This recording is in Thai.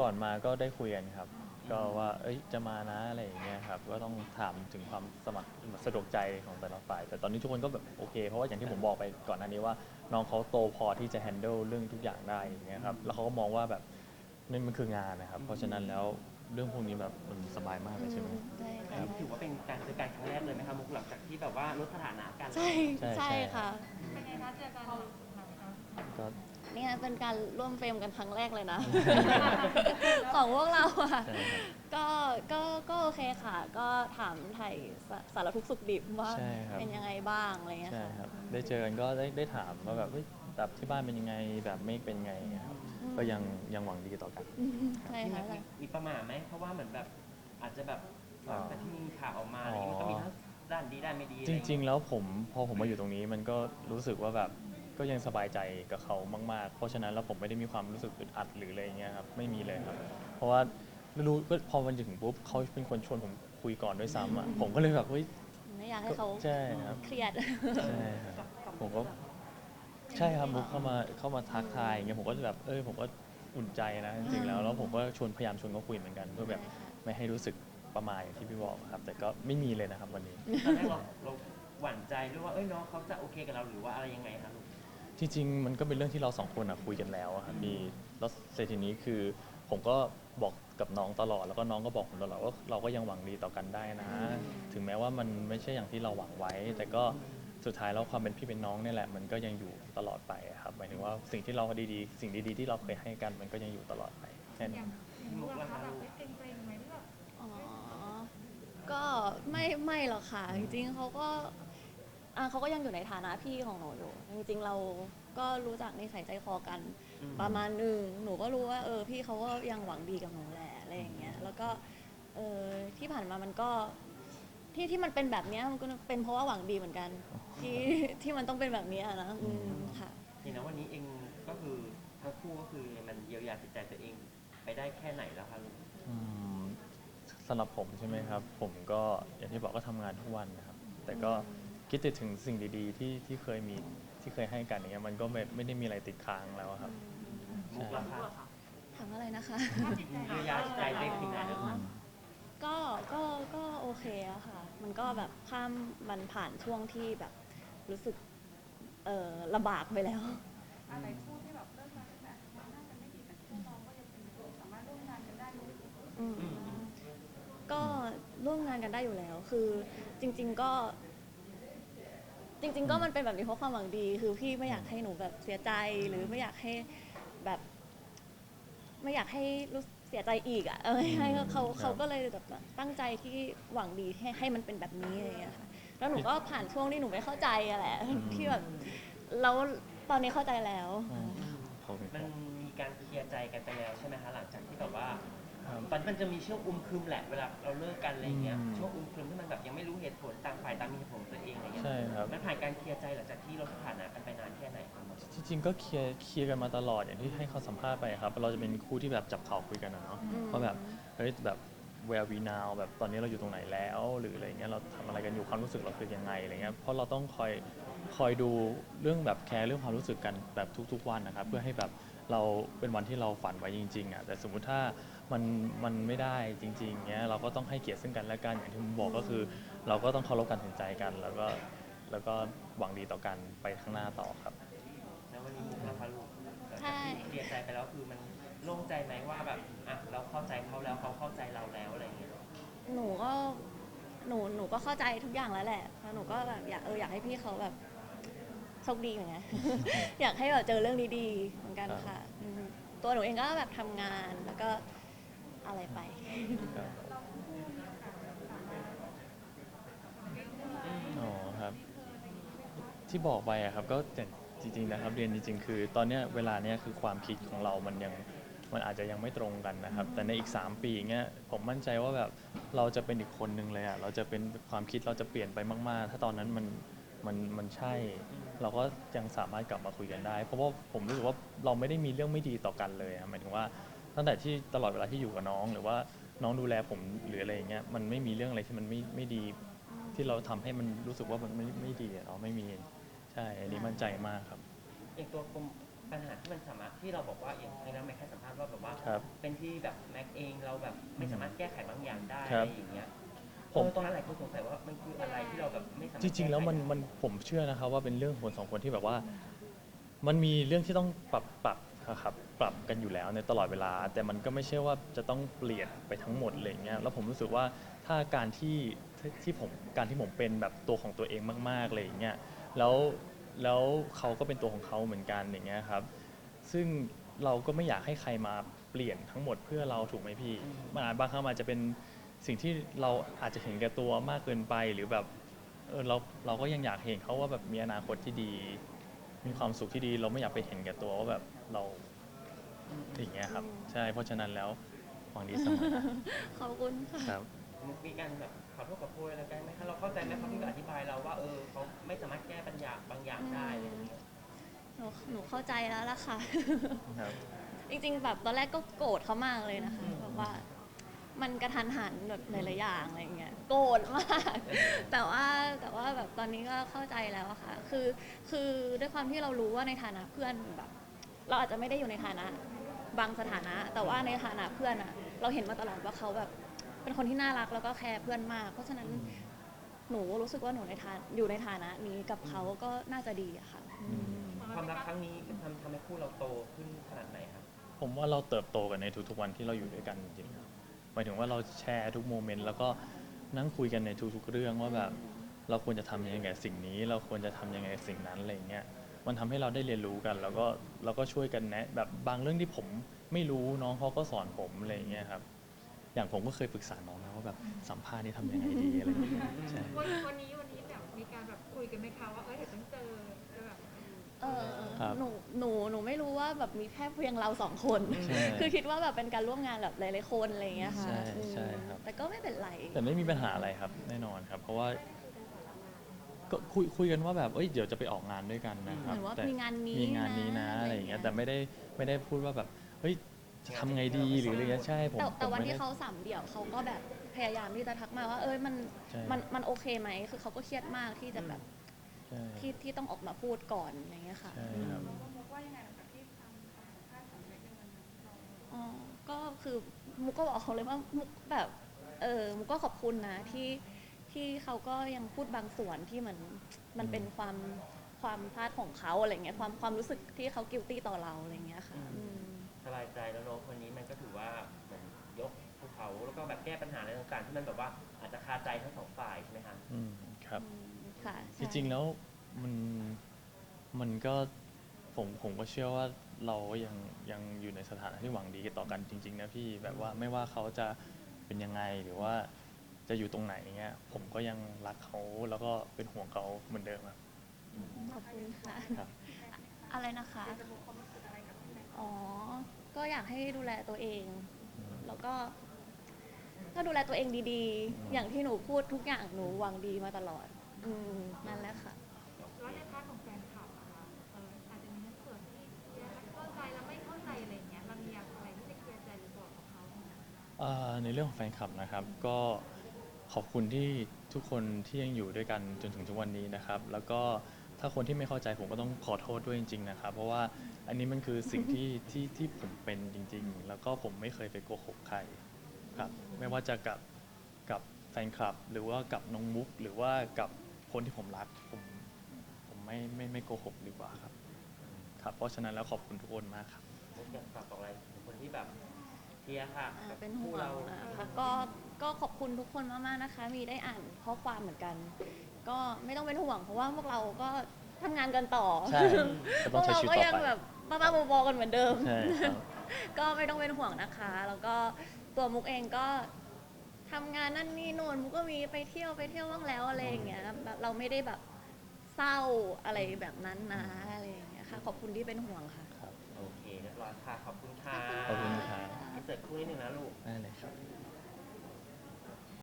ก่อนมาก็ได้คุยกันครับ ก็ว่าเอ้ยจะมานะอะไรอย่างเงี้ยครับ ก็ต้องถามถึงความสมัครสะดวกใจของแต่ละฝ่าย แต่ตอนนี้ทุกคนก็แบบโอเค เพราะว่าอย่างที่ผมบอกไปก่อนหน้านี้ว่า น้องเขาโตพอที่จะ handle เรื่องทุกอย่างได้อย่างเงี้ยครับ แล้วเขาก็มองว่าแบบนี่มันคืองานนะครับ เพราะฉะนั้นแล้วเรื่องพวกนี้แบบมันสบายมากเลยใช่ไหม ใช่อันค่ะนี้ถือว่าเป็นการเจอกันครั้งแรกเลยไหมคะมุกหลังจากที่แบบว่าลดสถานะกันใช่ใช่ใช่ ใช่ค่ะ เป็นไงคะเจอกันก็ เนี่ยเป็นการร่วมเฟรมกันครั้งแรกเลยนะ ของพวกเราอะใช่ครับก็ก็ก็โอเคค่ะ ก็ถามไถ่สาสารทุกข์สุขดิบว่าใช่ครับ เป็นยังไงบ้างอะไรเงี้ยใช่ค่ะ ครับ ได้เจอกันก็ได้ได้ถามว่าแบบเฮ้ยแบบที่บ้านเป็นยังไงแบบเมฆเป็นไงครับอืม ก็ยังยังหวังดีต่อกันอืมใช่มีค่ะ มีมีประมาทไหม เพราะว่าเหมือนแบบอาจจะแบบหอ๋ลัองจากที่มีข่าวออกมาอะไรอย่างเงี้ยมันก็มีทั้งด้านดีด้านไม่ดีจริง ๆ แล้วผมพอผมมาอยู่ตรงนี้มันก็รู้สึกว่าแบบ ก็ยังสบายใจกับเขามาก ๆ เพราะฉะนั้นแล้วผมไม่ได้มีความรู้สึกอึดอัดหรืออะไรอย่างเงี้ยครับไม่มีเลยครับ เพราะว่าไม่รู้ก็พอมันถึงปุ๊บเขาเป็นคนชวนผมคุยก่อนด้วยซ้ำอะผมก็เลยแบบเฮ้ย ไม่อยากให้เขาใช่ครับ เครียด ใช่ครับผมก็ใช่ครับมุกเข้ามาเข้ามาทักทายอย่างเงี้ยผมก็จะแบบเออผมก็อุ่นใจนะจริงๆแล้วแล้วผมก็ชวนพยายามชวนเขาคุยเหมือนกันเพื่อแบบใช่ค่ะ ไม่ให้รู้สึกประมาทอย่างที่พี่บอกครับ แต่ก็ไม่มีเลยนะครับวันนี้ ตอนแรกเราเราหวั่นใจด้วยว่า เอ้ยน้องเขาจะโอเคกับเราหรือว่าอะไรยังไงคะลูก จริงๆมันก็เป็นเรื่องที่เราสองคนอะคุยกันแล้วอะครับมีแล้วเสร็จทีนี้คือผมก็บอกกับน้องตลอด แล้วก็น้องก็บอกผมตลอดว่าเราก็ยังหวังดีต่อกันได้นะ ถึงแม้ว่ามันไม่ใช่อย่างที่เราหวังไว้ แต่ก็สุดท้ายแล้วความเป็นพี่เป็นน้องเนี่ยแหละ มันก็ยังอยู่ตลอดไปอะครับหมายถึงว่าสิ่งที่เราดีๆ สิ่งดีๆที่เราเคยให้กันมันก็ยังอยู่ตลอดไปแค่อนี้ย่างอย่างมุกล่ะคะแบบเกรงๆไหมที่แบบ อ๋อ ก็ไม่ไม่หรอกค่ะ จริงๆเขาก็ อะเขาก็ยังอยู่ในฐานะพี่ของหนูอยู่ จริงๆเราก็รู้จักนิสัยใจคอกันอืมประมาณหนึ่งหนูก็รู้ว่า เออ พี่เขาก็ยังหวังดีกับหนูแหละอะไรอย่างเงี้ย แล้วก็เออที่ผ่านมามันก็ ที่ที่มันเป็นแบบเนี้ยมันก็เป็นเพราะว่าหวังดีเหมือนกัน ที่ที่มันต้องเป็นแบบเนี้ยนะอืมค่ะเห็นนะวันนี้เองก็คือทั้งคู่ก็คือมันเยียวยาจิตใจตัวเองไปได้แค่ไหนแล้วคะลูกอืมสำหรับผมใช่ไหมครับ ผมก็อย่างที่บอกก็ทำงานทุกวันนะครับ แต่ก็ คิดแต่ถึงสิ่งดีๆ ที่ที่เคยมีที่เคยให้กันอย่างเงี้ยมันก็ไม่ไม่ได้มีอะไรติดค้างแล้วอะครับมุกล่ะคะถามอะไรนะคะ เยียวยาจิตใจได้ถึงไหนแล้วอืมก็ ก็ ก็โอเคอะค่ะ มันก็แบบข้ามมันผ่านช่วงที่แบบรู้สึก เอ่อลำบากไปแล้ว อะไรคู่ที่แบบเลิกมาตั้งแต่มันน่าจะไม่ดีแต่คู่น้องก็ยังเป็นสามารถร่วมงานกันได้อยู่อืมก็ร่วมงานกันได้อยู่แล้ว คือจริง ๆ ก็ จริง ๆ ก็มันเป็นแบบนี้เพราะความหวังดี คือพี่ไม่อยากให้หนูแบบเสียใจหรือไม่อยากให้แบบ ไม่อยากให้รู้เสียใจอีกอะเออให้เขาครับเขาก็เลยแบบตั้งใจที่หวังดีให้ให้มันเป็นแบบนี้อะไรอย่างเงี้ยค่ะแล้วหนูก็ผ่านช่วงที่หนูไม่เข้าใจอะแหละที่แบบแล้วตอนนี้เข้าใจแล้ว อืมขอบคุณคมัรันบ มีการเคลียร์ใจกันไปแล้วใช่ไหมคะหลังจากที่แบบว่าครับ ตอนนนมันจะมีช่วงอุ้มครึมแหละเวลาเราเลิกกันอะไรอย่างเงี้ยอืมช่วงอุ้มครึมที่มันแบบยังไม่รู้เหตุผลต่างฝ่ายต่างมีเหตุผลของตัวเองอะไรเงี้ยใช่ครับ มันผ่านการเคลียร์ใจหลังจากที่เราสถานะกันไปนานแค่ไหนครับจริงๆก็เคลียร์เคลียร์กันมาตลอดอย่างที่ให้เขาสัมภาษณ์ไปครับ เราจะเป็นคู่ที่แบบจับเข่าคุยกันนะเนาะอืมว่าแบบเฮ้ยแบบ where we now แบบตอนนี้เราอยู่ตรงไหนแล้ว หรืออะไรเงี้ยเราทำอะไรกันอยู่ความรู้สึกเราคือยังไงอะไรเงี้ยเพราะเราต้องคอยคอยดูเรื่องแบบแคร์เรื่องความรู้สึกกันแบบทุก ๆ วันนะครับ เพื่อให้แบบเราเป็นวันที่เราฝันไว้จริงๆอะแต่สมมุติถ้า มันมันไม่ได้จริงๆเงี้ยเราก็ต้องให้เกียรติซึ่งกันและกันอย่างที่ผมบอกก็คือ เราก็ต้องเคารพการตัดสินใจกัน แล้วก็แล้วก็หวังดีต่อกันไปข้างหน้าต่อครับ แล้ววันนี้มุกนะคะลูกหลังใช่จากที่เคลียร์ใจไปแล้วคือมันโล่งใจไหมว่าแบบอะเราเข้าใจเขาแล้วเขาเข้าใจเราแล้วอะไรอย่างเงี้ยหนูก็หนูหนูก็เข้าใจทุกอย่างแล้วแหละแล้วหนูก็แบบอยากเอออยากให้พี่เขาแบบโชคดีเหมือนกัน อยากให้แบบเจอเรื่องดีๆเหมือนกันค่ะอืมตัวหนูเองก็แบบทำงานแล้วก็ อะไรไป อ๋อครับ ที่บอกไปอะครับก็แต่จริงๆนะครับ เรียนจริง ๆ คือ ตอนเนี้ยเวลาเนี้ยคือความคิดของเรามันยังมันอาจจะยังไม่ตรงกันนะครับ แต่ในอีก 3 ปีเงี้ยผมมั่นใจว่าแบบเราจะเป็นอีกคนนึงเลยอะเราจะเป็นความคิดเราจะเปลี่ยนไปมาก ๆ ถ้าตอนนั้นมันมันมันใช่ เราก็ยังสามารถกลับมาคุยกันได้ เพราะว่าผมรู้สึกว่าเราไม่ได้มีเรื่องไม่ดีต่อกันเลยอะหมายถึงว่า ตั้งแต่ที่ตลอดเวลาที่อยู่กับน้อง หรือว่าน้องดูแลผมหรืออะไรอย่างเงี้ยมันไม่มีเรื่องอะไรที่มันไม่ไม่ดี ที่เราทำให้มันรู้สึกว่ามันไม่ไม่ดีอะเนาะไม่มีใช่อันนี้มั่นใจมากครับ อย่างตัวกลมปัญหาที่มันสามารถที่เราบอกว่าอย่างในนั้นแม็กแค่สัมภาษณ์ว่าแบบว่า ครับ เป็นที่แบบแม็กเองเราแบบไม่สามารถแก้ไขบางอย่างได้ครัอะบไรอย่างเงี้ยผมเออตอนนั้นหลายคนสงสัยว่ามันคืออะไรที่เราแบบไม่สามารถจริงๆ แล้วมันก้ไขได้มันผมเชื่อนะครับว่าเป็นเรื่องคนสองคนที่แบบว่า มันมีเรื่องที่ต้องปรับปรับ ครับปรับกันอยู่แล้วในตลอดเวลา แต่มันก็ไม่ใช่ว่าจะต้องเปลี่ยนไปทั้งหมดอะไรอย่างเงี้ยแล้วผมรู้สึกว่าถ้าการที่ที่ที่ผมการที่ผมเป็นแบบตัวของตัวเองมากๆอะไรอย่างเงี้ยแล้วแล้วเขาก็เป็นตัวของเขาเหมือนกันอย่างเงี้ยครับ ซึ่งเราก็ไม่อยากให้ใครมาเปลี่ยนทั้งหมดเพื่อเราถูกไหมพี่มันอาจบางครั้งมันอาจจะเป็นสิ่งที่เราอาจจะเห็นแก่ตัวมากเกินไปหรือแบบเออเราเราก็ยังอยากเห็นเขาว่าแบบมีอนาคตที่ดี มีความสุขที่ดีเราไม่อยากไปเห็นแก่ตัวว่าแบบเราอย่างเงี้ยครับ ใช่เพราะฉะนั้นแล้วหวังดีเสมอขอบคุณค่ะ ครับมุกมีการแบบขอโทษกับโพยอะไรกันไหมคะเราเข้าใจไหมเขาที่อธิบายเราว่า เออเขาไม่สามารถแก้ปัญญาบางอย่างได้อะไรอย่างเงี้ยหนูหนูเข้าใจแล้วล่ะค่ะ ครับ จริงๆ แบบตอนแรกก็โกรธเขามากเลยนะคะแบบว่า มันกระทันหันแบบหลายๆอย่างอะไรเงี้ยโกรธมาก แต่ว่าแต่ว่าแบบตอนนี้ก็เข้าใจแล้วอะค่ะคือคือด้วยความที่เรารู้ว่าในฐานะเพื่อนแบบ เราอาจจะไม่ได้อยู่ในฐานะบางสถานะ แต่ว่าในฐานะเพื่อนอะเราเห็นมาตลอดว่าเขาแบบเป็นคนที่น่ารักแล้วก็แคร์เพื่อนมาก เพราะฉะนั้นหนูรู้สึกว่าหนูในฐานอยู่ในฐานะนี้กับเขาก็น่าจะดีอะค่ะอืมความรักครั้งนี้ทำทำให้คู่เราโตขึ้นขนาดไหนครับ ผมว่าเราเติบโตกันในทุกๆวันที่เราอยู่ด้วยกันจริงๆครับ หมายถึงว่าเราแชร์ทุกโมเมนต์แล้วก็นั่งคุยกันในทุกๆเรื่องว่าแบบเราควรจะทำยังไงกับสิ่งนี้ เราควรจะทำยังไงกับสิ่งนั้นอะไรอย่างเงี้ยมันทำให้เราได้เรียนรู้กัน แล้วก็เราก็ช่วยกันแนะแบบบางเรื่องที่ผมไม่รู้น้องเขาก็สอนผมอะไรอย่างเงี้ยครับอย่างผมก็เคยปรึกษาน้องนะว่าแบบสัมภาษณ์นี่ทำยังไงดีอะไรอย่างเงี้ยใช่วันวันนี้วันนี้แบบมีการแบบคุยกันไหมคะว่าเออเดี๋ยวต้องเจอจะแบบ เออ ครับหนูหนูหนูไม่รู้ว่าแบบมีแค่เพียงเราสองคน ใช่คือคิดว่าแบบเป็นการร่วมงานแบบหลายๆคนอะไรอย่างเงี้ยค่ะใช่อืมใช่ครับ แต่ก็ไม่เป็นไร แต่ไม่มีปัญหาอะไรครับแน่นอนครับ เพราะว่าก็คุยคุยกันว่าแบบเอ้ยเดี๋ยวจะไปออกงานด้วยกันนะครับเหมือนว่าแต่มีงานนี้มีงานนี้นะนะอะไรอย่างเงี้ยอะไรอย่างเงี้ย แต่ไม่ได้ไม่ได้พูดว่าแบบเฮ้ยจะทำไงดีหรืออะไรเงี้ยใช่ผมแต่แต่ผมวันไม่ที่ได้ เขาสามเดี่ยวเขาก็แบบพยายามที่จะทักมาว่า เอ้ยมันใช่ มันมันโอเคไหมคือเขาก็เครียดมากที่จะแบบ ใช่ ที่ที่ต้องออกมาพูดก่อนอย่างเงี้ยค่ะใช่ครับอืมว่ามุกว่ายังไงหลังจากที่ทำการสัมภาษณ์สำเร็จในวันนั้นเราอ๋อก็คือมุกก็บอกเขาเลยว่ามุกแบบเออมุกก็ขอบคุณนะที่ที่เขาก็ยังพูดบางส่วนที่มันมันเป็นความความพลาดของเขาอะไรเงี้ยความความรู้สึกที่เขากิลตี้ต่อเราอะไรเงี้ยค่ะอืมสบายใจแล้วเนาะวันนี้มันก็ถือว่าเหมือนยกภูเขาแล้วก็แบบแก้ปัญหาอะไรต่างๆที่มันแบบว่าอาจจะคาใจทั้งสองฝ่ายใช่ไหมครับอืมครับ อืม ค่ะจใช่ริงๆแล้วมันมันก็ผมผมก็เชื่อว่าเรายังยังอยู่ในสถานะที่หวังดีต่อกันจริง ๆ นะพี่แบบว่าไม่ว่าเขาจะเป็นยังไงหรือว่าจะอยู่ตรงไหนเงี้ยผมก็ยังรักเขาแล้วก็เป็นห่วงเขาเหมือนเดิมครับ ขอบคุณค่ะ ครับ อะไรนะคะจะบอกความรู้สึกอะไรกับพี่แม็กซ์อ๋อ ก็อยากให้ดูแลตัวเอง อืม แล้วก็ก็ดูแลตัวเองดีอืมๆอย่างที่หนูพูดทุกอย่างหนูหวังดีมาตลอด อืมนั่นแหละค่ะ แล้วในพาร์ทของแฟนคลับอะคะเอออาจจะมีในส่วนที่ยังไม่เข้าใจแล้วไม่เข้าใจอะไรอย่างเงี้ยเรามีอะไรที่จะเคลียร์ใจหรือบอกกับเขาไหมคะเอ่อในเรื่องของแฟนคลับนะครับก็ขอบคุณที่ทุกคนที่ยังอยู่ด้วยกันจนถึงทุกวันนี้นะครับ แล้วก็ถ้าคนที่ไม่เข้าใจผมก็ต้องขอโทษด้วยจริง ๆ นะครับ เพราะว่าอันนี้มันคือสิ่งที่ที่ที่ผมเป็นจริง ๆ แล้วก็ผมไม่เคยไปโกหกใครครับ ไม่ว่าจะกับกับแฟนคลับ หรือว่ากับน้องมุกหรือว่ากับ คนที่ผมรัก ผมผมไม่ไม่ไม่โกหกดีกว่าครับ ครับเพราะฉะนั้นแล้วขอบคุณทุกคนมากครับมุกอยากฝากบอกอะไรถึงคนที่แบบเชียร์ค่ะอ่ากับเป็นห่คู่วงเรานะคะก็ก็ขอบคุณทุกคนมากๆนะคะ มีได้อ่านข้อความเหมือนกัน ก็ไม่ต้องเป็นห่วง เพราะว่าพวกเราก็ทำงานกันต่อใช่ก็พต้อวงกใช้เราชีวิตก็ต่อไป ยังแบบบ้าๆบอๆกันเหมือนเดิม ใช่ครับ ก็ไม่ต้องเป็นห่วงนะคะ แล้วก็ตัวมุกเองก็ ทำงานนั่นนี่โน่นมุกก็มีไปเที่ยวไปเที่ยวบ้างแล้วอะไรอย่างเงี้ยแบบเราไม่ได้แบบเศร้าอะไรแบบนั้นนะอะไรอย่างเงี้ยค่ะ ขอบคุณที่เป็นห่วงค่ะครับโอเคเรียบร้อยค่ะ ขอบคุณค่ะขอบคุณครับอินเสิร์ตคู่นิดหนึ่งนะลูกได้เลยครับ